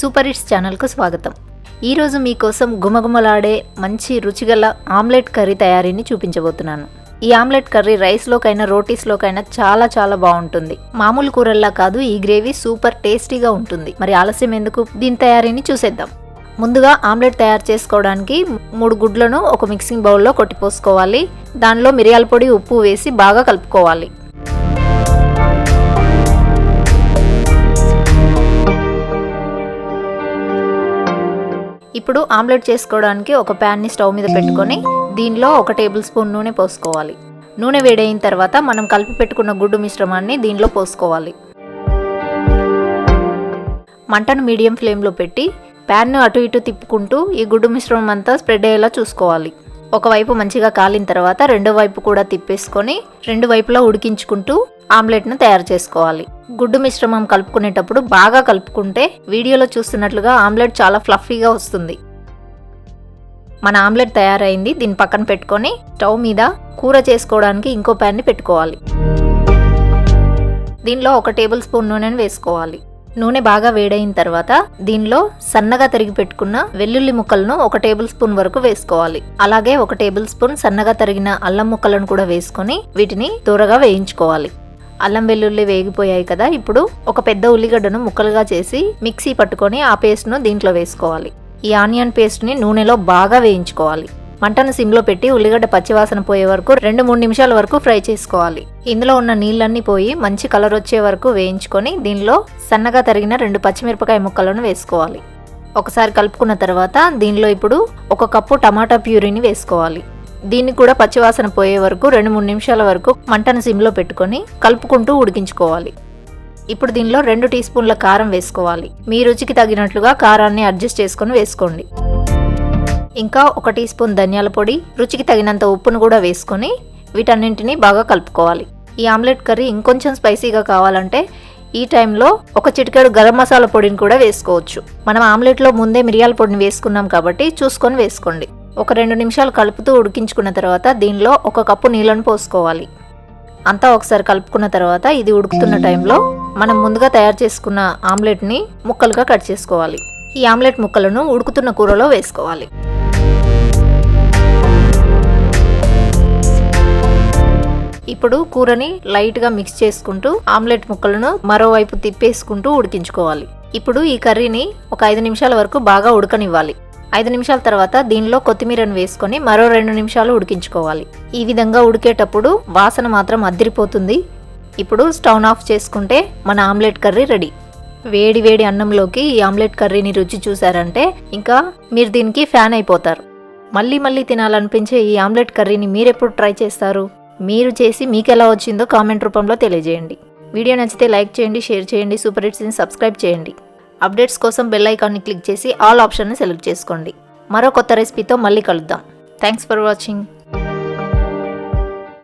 Super hits ఛానల్కు స్వాగతం. ఈరోజు మీకోసం గుమగుమలాడే మంచి రుచిగల ఆమ్లెట్ కర్రీ తయారీని చూపించబోతున్నాను. ఈ ఆమ్లెట్ కర్రీ రైస్లోకైనా రోటీస్లోకైనా చాలా చాలా బాగుంటుంది. మామూలు కూరల్లా కాదు ఈ గ్రేవీ సూపర్ టేస్టీగా ఉంటుంది. మరి ఆలస్యం ఎందుకు? దీని తయారీని చూసేద్దాం. ముందుగా ఆమ్లెట్ తయారు చేసుకోవడానికి మూడు గుడ్లను ఒక మిక్సింగ్ బౌల్లో కొట్టిపోసుకోవాలి. దానిలో మిరియాల పొడి ఉప్పు వేసి బాగా కలుపుకోవాలి. ఇప్పుడు ఆమ్లెట్ చేసుకోవడానికి ఒక ప్యాన్ని స్టవ్ మీద పెట్టుకొని దీనిలో ఒక టేబుల్ స్పూన్ నూనె పోసుకోవాలి. నూనె వేడైన తర్వాత మనం కలిపి పెట్టుకున్న గుడ్డు మిశ్రమాన్ని దీనిలో పోసుకోవాలి. మంటను మీడియం ఫ్లేమ్లో పెట్టి ప్యాన్ను అటు ఇటు తిప్పుకుంటూ ఈ గుడ్డు మిశ్రమం అంతా స్ప్రెడ్ అయ్యేలా చూసుకోవాలి. ఒకవైపు మంచిగా కాలిన తర్వాత రెండో వైపు కూడా తిప్పేసుకొని రెండు వైపులా ఉడికించుకుంటూ ఆమ్లెట్ను తయారు చేసుకోవాలి. గుడ్డు మిశ్రమం కలుపుకునేటప్పుడు బాగా కలుపుకుంటే వీడియోలో చూస్తున్నట్లుగా ఆమ్లెట్ చాలా ఫ్లఫీగా వస్తుంది. మన ఆమ్లెట్ తయారైంది. దీని పక్కన పెట్టుకొని స్టవ్ మీద కూర చేసుకోవడానికి ఇంకో ప్యాన్ని పెట్టుకోవాలి. దీనిలో ఒక టేబుల్ స్పూన్ నూనెను వేసుకోవాలి. నూనె బాగా వేడైన తర్వాత దీనిలో సన్నగా తరిగి పెట్టుకున్న వెల్లుల్లి ముక్కలను ఒక టేబుల్ స్పూన్ వరకు వేసుకోవాలి. అలాగే ఒక టేబుల్ స్పూన్ సన్నగా తరిగిన అల్లం ముక్కలను కూడా వేసుకొని వీటిని దూరగా వేయించుకోవాలి. అల్లం వెల్లుల్లి వేగిపోయాయి కదా ఇప్పుడు ఒక పెద్ద ఉల్లిగడ్డను ముక్కలుగా చేసి మిక్సీ పట్టుకొని ఆ పేస్ట్ను దీంట్లో వేసుకోవాలి. ఈ ఆనియన్ పేస్ట్ని నూనెలో బాగా వేయించుకోవాలి. మంటను సిమ్లో పెట్టి ఉల్లిగడ్డ పచ్చివాసన పోయే వరకు రెండు మూడు నిమిషాల వరకు ఫ్రై చేసుకోవాలి. ఇందులో ఉన్న నీళ్ళన్నీ పోయి మంచి కలర్ వచ్చే వరకు వేయించుకొని దీనిలో సన్నగా తరిగిన రెండు పచ్చిమిరపకాయ ముక్కలను వేసుకోవాలి. ఒకసారి కలుపుకున్న తర్వాత దీనిలో ఇప్పుడు ఒక కప్పు టమాటా ప్యూరీని వేసుకోవాలి. దీన్ని కూడా పచ్చివాసన పోయే వరకు రెండు మూడు నిమిషాల వరకు మంటను సిమ్లో పెట్టుకొని కలుపుకుంటూ ఉడికించుకోవాలి. ఇప్పుడు దీనిలో రెండు టీ స్పూన్ల కారం వేసుకోవాలి. మీ రుచికి తగినట్లుగా కారాన్ని అడ్జస్ట్ చేసుకొని వేసుకోండి. ఇంకా ఒక టీ స్పూన్ ధనియాల పొడి రుచికి తగినంత ఉప్పును కూడా వేసుకొని వీటన్నింటినీ బాగా కలుపుకోవాలి. ఈ ఆమ్లెట్ కర్రీ ఇంకొంచెం స్పైసీగా కావాలంటే ఈ టైంలో ఒక చిటికెడు గరం మసాలా పొడిని కూడా వేసుకోవచ్చు. మనం ఆమ్లెట్లో ముందే మిరియాల పొడిని వేసుకున్నాం కాబట్టి చూసుకొని వేసుకోండి. ఒక రెండు నిమిషాలు కలుపుతూ ఉడికించుకున్న తర్వాత దీనిలో ఒక కప్పు నీళ్ళను పోసుకోవాలి. అంతా ఒకసారి కలుపుకున్న తర్వాత ఇది ఉడుకుతున్న టైంలో మనం ముందుగా తయారు చేసుకున్న ఆమ్లెట్ని ముక్కలుగా కట్ చేసుకోవాలి. ఈ ఆమ్లెట్ ముక్కలను ఉడుకుతున్న కూరలో వేసుకోవాలి. ఇప్పుడు కూరని లైట్గా మిక్స్ చేసుకుంటూ ఆమ్లెట్ ముక్కలను మరోవైపు తిప్పేసుకుంటూ ఉడికించుకోవాలి. ఇప్పుడు ఈ కర్రీని ఒక ఐదు నిమిషాల వరకు బాగా ఉడకనివ్వాలి. ఐదు నిమిషాల తర్వాత దీనిలో కొత్తిమీరను వేసుకొని మరో రెండు నిమిషాలు ఉడికించుకోవాలి. ఈ విధంగా ఉడికేటప్పుడు వాసన మాత్రం అద్దిరిపోతుంది. ఇప్పుడు స్టవ్ ఆఫ్ చేసుకుంటే మన ఆమ్లెట్ కర్రీ రెడీ. వేడి వేడి అన్నంలోకి ఈ ఆమ్లెట్ కర్రీని రుచి చూసారంటే ఇంకా మీరు దీనికి ఫ్యాన్ అయిపోతారు. మళ్ళీ మళ్ళీ తినాలనిపించే ఈ ఆమ్లెట్ కర్రీని మీరెప్పుడు ట్రై చేస్తారు? మీరు చేసి మీకు ఎలా వచ్చిందో కామెంట్ రూపంలో తెలియజేయండి. వీడియో నచ్చితే లైక్ చేయండి షేర్ చేయండి సూపర్ హిట్స్ని సబ్స్క్రైబ్ చేయండి. అప్డేట్స్ కోసం బెల్ ఐకాన్ని క్లిక్ చేసి ఆల్ ఆప్షన్ని సెలెక్ట్ చేసుకోండి. మరో కొత్త రెసిపీతో మళ్ళీ కలుద్దాం. Thanks for watching.